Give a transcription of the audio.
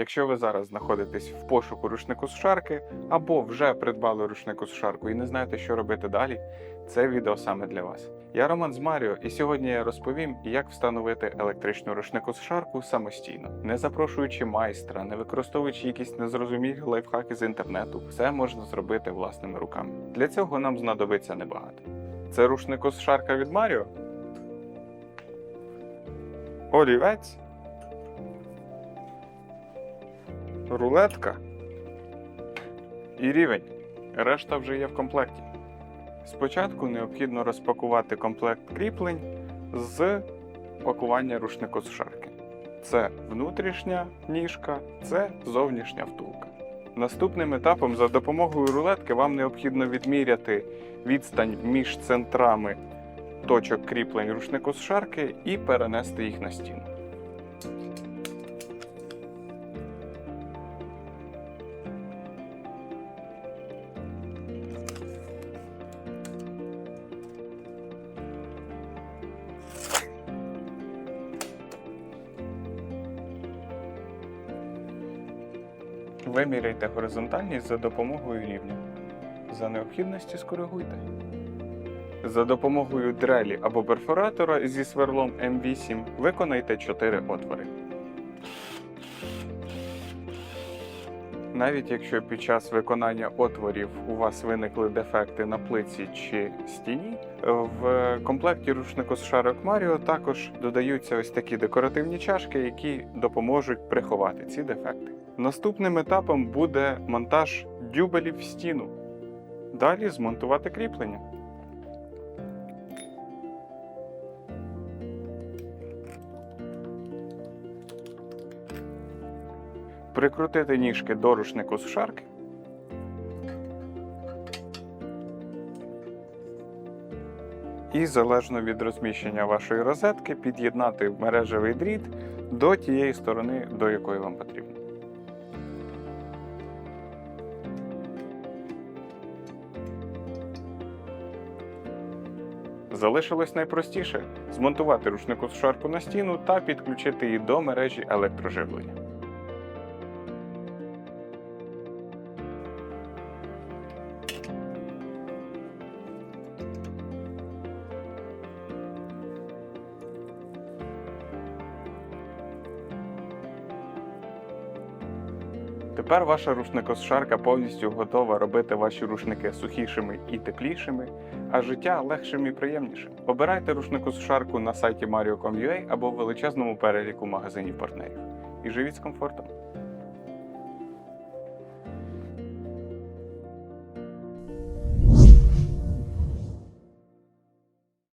Якщо ви зараз знаходитесь в пошуку рушнику сушарки або вже придбали рушнику сушарку і не знаєте, що робити далі, це відео саме для вас. Я Роман з Маріо, і сьогодні я розповім, як встановити електричну рушнику сушарку самостійно, не запрошуючи майстра, не використовуючи якісь незрозумілі лайфхаки з інтернету. Все можна зробити власними руками. Для цього нам знадобиться небагато. Це рушнику сушарка від Маріо. Олівець. Рулетка і рівень. Решта вже є в комплекті. Спочатку необхідно розпакувати комплект кріплень з пакування рушнику сушарки. Це внутрішня ніжка, це зовнішня втулка. Наступним етапом за допомогою рулетки вам необхідно відміряти відстань між центрами точок кріплень рушнику сушарки і перенести їх на стіну. Виміряйте горизонтальність за допомогою рівня. За необхідності скоригуйте. За допомогою дрелі або перфоратора зі сверлом М8 виконайте 4 отвори. Навіть якщо під час виконання отворів у вас виникли дефекти на плиці чи стіні, в комплекті рушнику з шарок Маріо також додаються ось такі декоративні чашки, які допоможуть приховати ці дефекти. Наступним етапом буде монтаж дюбелів в стіну. Далі змонтувати кріплення. Прикрутити ніжки до рушнику сушарки. І залежно від розміщення вашої розетки, під'єднати мережевий дріт до тієї сторони, до якої вам потрібно. Залишилось найпростіше змонтувати рушнику шарпу на стіну та підключити її до мережі електроживлення. Тепер ваша рушникосушарка повністю готова робити ваші рушники сухішими і теплішими, а життя легшим і приємнішим. Обирайте рушникосушарку на сайті Mario.com.ua або в величезному переліку магазинів партнерів. І живіть з комфортом.